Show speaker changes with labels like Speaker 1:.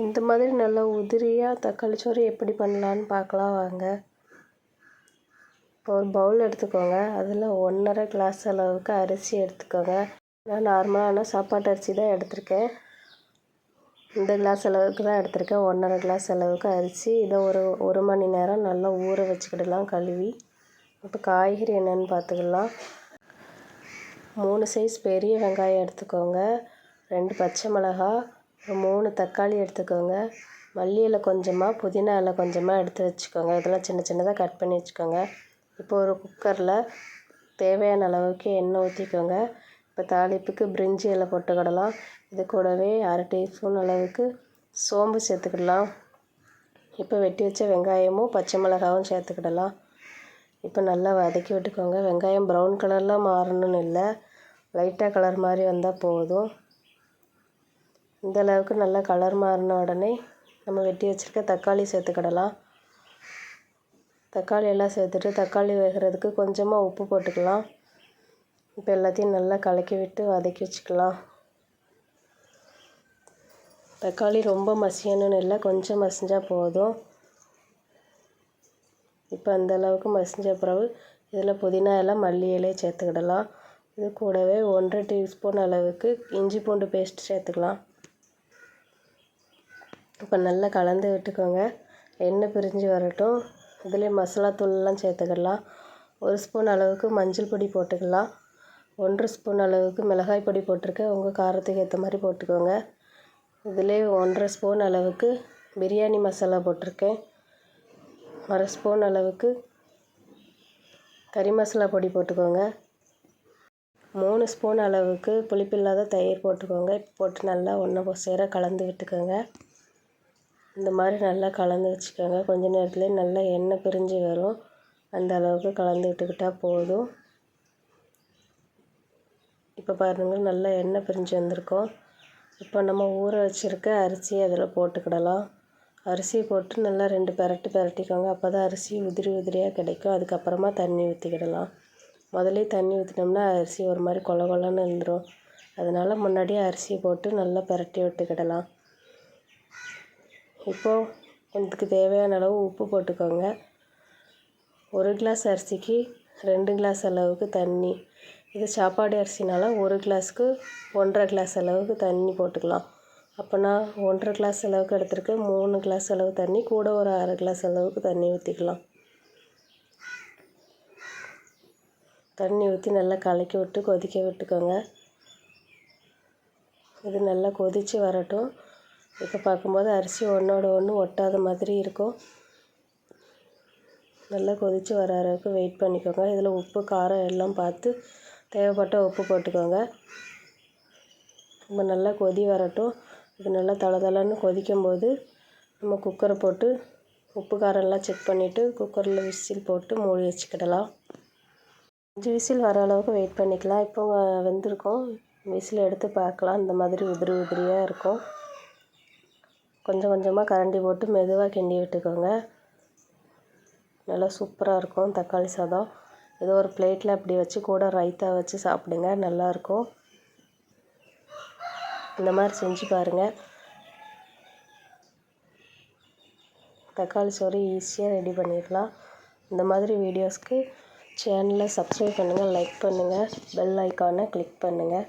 Speaker 1: இந்த மாதிரி நல்லா உதிரியாக தக்காளி சோறு எப்படி பண்ணலான்னு பார்க்கலாம் வாங்க. இப்போ ஒரு பவுல் எடுத்துக்கோங்க. அதில் ஒன்றரை கிளாஸ் அளவுக்கு அரிசி எடுத்துக்கோங்க. நான் நார்மலான சாப்பாட்டு அரிசி தான் எடுத்திருக்கேன். இந்த கிளாஸ் அளவுக்கு தான் எடுத்திருக்கேன். ஒன்றரை கிளாஸ் அளவுக்கு அரிசி. இதை ஒரு ஒரு மணி நேரம் நல்லா ஊற வச்சுக்கிடலாம் கழுவி. இப்போ காய்கறி என்னென்னு பார்த்துக்கலாம். மூணு சைஸ் பெரிய வெங்காயம் எடுத்துக்கோங்க. ரெண்டு பச்சை மிளகா ஒரு மூணு தக்காளி எடுத்துக்கோங்க. மல்லி இலை கொஞ்சமாக புதினா இலை கொஞ்சமாக எடுத்து வச்சுக்கோங்க. இதெல்லாம் சின்ன சின்னதாக கட் பண்ணி வச்சுக்கோங்க. இப்போ ஒரு குக்கரில் தேவையான அளவுக்கு எண்ணெய் ஊற்றிக்கோங்க இப்போ தாளிப்புக்கு பிரிஞ்சி இலை போட்டுக்கிடலாம் இது கூடவே அரை டீஸ்பூன் அளவுக்கு சோம்பு சேர்த்துக்கிடலாம். இப்போ வெட்டி வச்ச வெங்காயமும் பச்சை மிளகாவும் சேர்த்துக்கிடலாம். இப்போ நல்லா வதக்கி விட்டுக்கோங்க. வெங்காயம் ப்ரௌன் கலரில் மாறணும்னு இல்லை. லைட்டாக கலர் மாதிரி வந்தால் போதும். இந்த அளவுக்கு நல்லா கலர் மாறின உடனே நம்ம வெட்டி வச்சுருக்க தக்காளி சேர்த்துக்கிடலாம். தக்காளி எல்லாம் சேர்த்துட்டு தக்காளி வேகிறதுக்கு கொஞ்சமாக உப்பு போட்டுக்கலாம். இப்போ எல்லாத்தையும் நல்லா கலக்கி விட்டு வதக்கி வச்சுக்கலாம். தக்காளி ரொம்ப மசியணும்னு இல்லை கொஞ்சம் மசிஞ்சால் போதும். இப்போ அந்தளவுக்கு மசிஞ்ச பிறகு இதில் புதினா எல்லாம் மல்லி இலையை சேர்த்துக்கிடலாம். இது கூடவே ஒன்றரை டீஸ்பூன் அளவுக்கு இஞ்சி பூண்டு பேஸ்ட் சேர்த்துக்கலாம். இப்போ நல்லா கலந்து விட்டுக்கோங்க. எண்ணெய் பிரிஞ்சு வரட்டும். இதிலே மசாலா தூள்லாம் சேர்த்துக்கலாம். ஒரு ஸ்பூன் அளவுக்கு மஞ்சள் பொடி போட்டுக்கலாம். ஒன்றரை ஸ்பூன் அளவுக்கு மிளகாய் பொடி போட்டிருக்கேன். உங்கள் காரத்துக்கு ஏற்ற மாதிரி போட்டுக்கோங்க. இதிலே ஒன்றரை ஸ்பூன் அளவுக்கு பிரியாணி மசாலா போட்டிருக்கேன். அரை ஸ்பூன் அளவுக்கு கறி மசாலா பொடி போட்டுக்கோங்க. மூணு ஸ்பூன் அளவுக்கு புளிப்பில்லாத தயிர் போட்டுக்கோங்க. போட்டு நல்லா ஒன்று சேர கலந்து விட்டுக்கோங்க. இந்த மாதிரி நல்லா கலந்து வச்சுக்கோங்க. கொஞ்ச நேரத்துலேயே நல்லா எண்ணெய் பிரிஞ்சு வரும். அந்த அளவுக்கு கலந்து விட்டுக்கிட்டால் போதும். இப்போ பாருங்கள் நல்லா எண்ணெய் பிரிஞ்சு வந்திருக்கோம். இப்போ நம்ம ஊற வச்சுருக்க அரிசி அதில் போட்டுக்கிடலாம். அரிசி போட்டு நல்லா ரெண்டு பெரட்டு பெரட்டிக்கோங்க. அப்போ தான் அரிசி உதிரி உதிரியாக கிடைக்கும். அதுக்கப்புறமா தண்ணி ஊற்றிக்கிடலாம் முதலே தண்ணி ஊற்றினோம்னா அரிசி ஒரு மாதிரி கொல கொலன்னு இருந்துடும் அதனால் முன்னாடியே அரிசி போட்டு நல்லா பெரட்டி விட்டுக்கிடலாம். இப்போது இதுக்கு தேவையான அளவு உப்பு போட்டுக்கோங்க. ஒரு கிளாஸ் அரிசிக்கு ரெண்டு கிளாஸ் அளவுக்கு தண்ணி. இது சாப்பாடு அரிசினால ஒரு கிளாஸுக்கு ஒன்றரை கிளாஸ் அளவுக்கு தண்ணி போட்டுக்கலாம். அப்போனா ஒன்றரை கிளாஸ் அளவுக்கு எடுத்துருக்கேன். மூணு கிளாஸ் அளவு தண்ணி கூட ஒரு அரை கிளாஸ் அளவுக்கு தண்ணி ஊற்றிக்கலாம் தண்ணி ஊற்றி நல்லா கலக்கி விட்டு கொதிக்க விட்டுக்கோங்க. இது நல்லா கொதித்து வரட்டும். இப்போ பார்க்கும்போது அரிசி ஒன்றோட ஒன்று ஒட்டாத மாதிரி இருக்கும். நல்லா கொதித்து வர அளவுக்கு வெயிட் பண்ணிக்கோங்க. இதில் உப்பு காரம் எல்லாம் பார்த்து தேவைப்பட்ட உப்பு போட்டுக்கோங்க. நம்ம நல்லா கொதி வரட்டும். இது நல்லா தள தளன்னு கொதிக்கும்போது நம்ம குக்கரை போட்டு உப்பு காரம்லாம் செக் பண்ணிவிட்டு குக்கரில் விசில் போட்டு மூடி வச்சுக்கிடலாம். அஞ்சு விசில் வர அளவுக்கு வெயிட் பண்ணிக்கலாம். இப்போ வெந்திருக்கும். விசில் எடுத்து பார்க்கலாம். இந்த மாதிரி உதிரி உதிரியாக இருக்கும். கொஞ்சம் கொஞ்சமாக கரண்டி போட்டு மெதுவாக கிண்டி விட்டுக்கோங்க. நல்லா சூப்பராக இருக்கும் தக்காளி சாதம். ஏதோ ஒரு பிளேட்டில் அப்படி வச்சு கூட ரைத்தா வச்சு சாப்பிடுங்க நல்லாயிருக்கும் இந்த மாதிரி செஞ்சு பாருங்கள் தக்காளி சோறு ஈஸியாக ரெடி பண்ணிடலாம். இந்த மாதிரி வீடியோஸ்க்கு சேனலை சப்ஸ்கிரைப் பண்ணுங்கள் லைக் பண்ணுங்கள் பெல் ஐக்கானை கிளிக் பண்ணுங்கள்